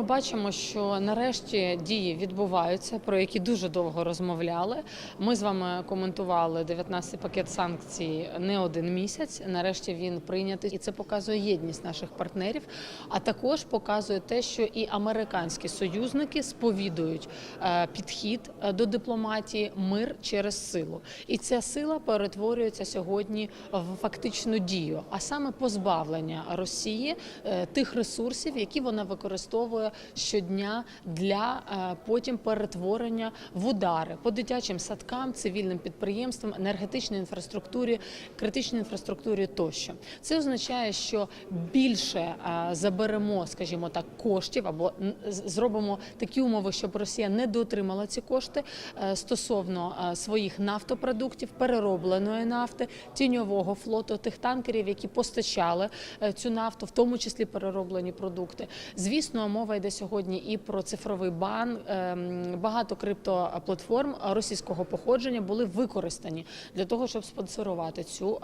Ми бачимо, що нарешті дії відбуваються, про які дуже довго розмовляли. Ми з вами коментували 19 пакет санкцій не один місяць. Нарешті він прийнятий, і це показує єдність наших партнерів. А також показує те, що і американські союзники сповідують е, підхід е, до дипломатії мир через силу. І ця сила перетворюється сьогодні в фактичну дію, а саме позбавлення Росії е, тих ресурсів, які вона використовує щодня для е, потім перетворення в удари по дитячим садкам, цивільним підприємствам, енергетичній інфраструктурі, критичній інфраструктурі тощо. Це означає, що більше е, заберемо, скажімо так, коштів або зробимо такі умови, щоб Росія не дотримала ці кошти е, стосовно своїх нафтопродуктів, переробленої нафти, тіньового флоту, тих танкерів, які постачали цю нафту, в тому числі перероблені продукти. Звісно, мова йде сьогодні і про цифровий бан. Ем, Багато криптоплатформ російського походження були використані для того, щоб спонсорувати цю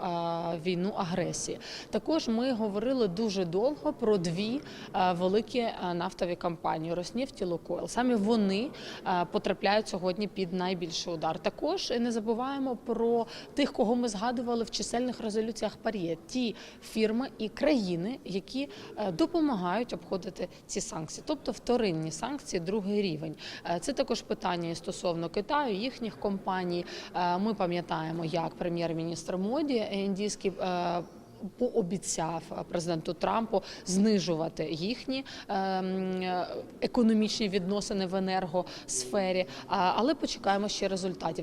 війну агресії. Також ми говорили дуже довго про дві великі нафтові компанії Роснефть і Лукойл. Саме вони потрапляють сьогодні під найбільший удар. Також не забуваємо про тих, кого ми згадували в чисельних резолюціях Пар'є, ті фірми і країни, які е, допомагають обходити ці санкції, тобто вторинні санкції, другий рівень. Е, Це також питання стосовно Китаю, їхніх компаній. Е, Ми пам'ятаємо, як прем'єр-міністр Моді індійський. е, Пообіцяв президенту Трампу знижувати їхні економічні відносини в енергосфері, але почекаємо ще результатів.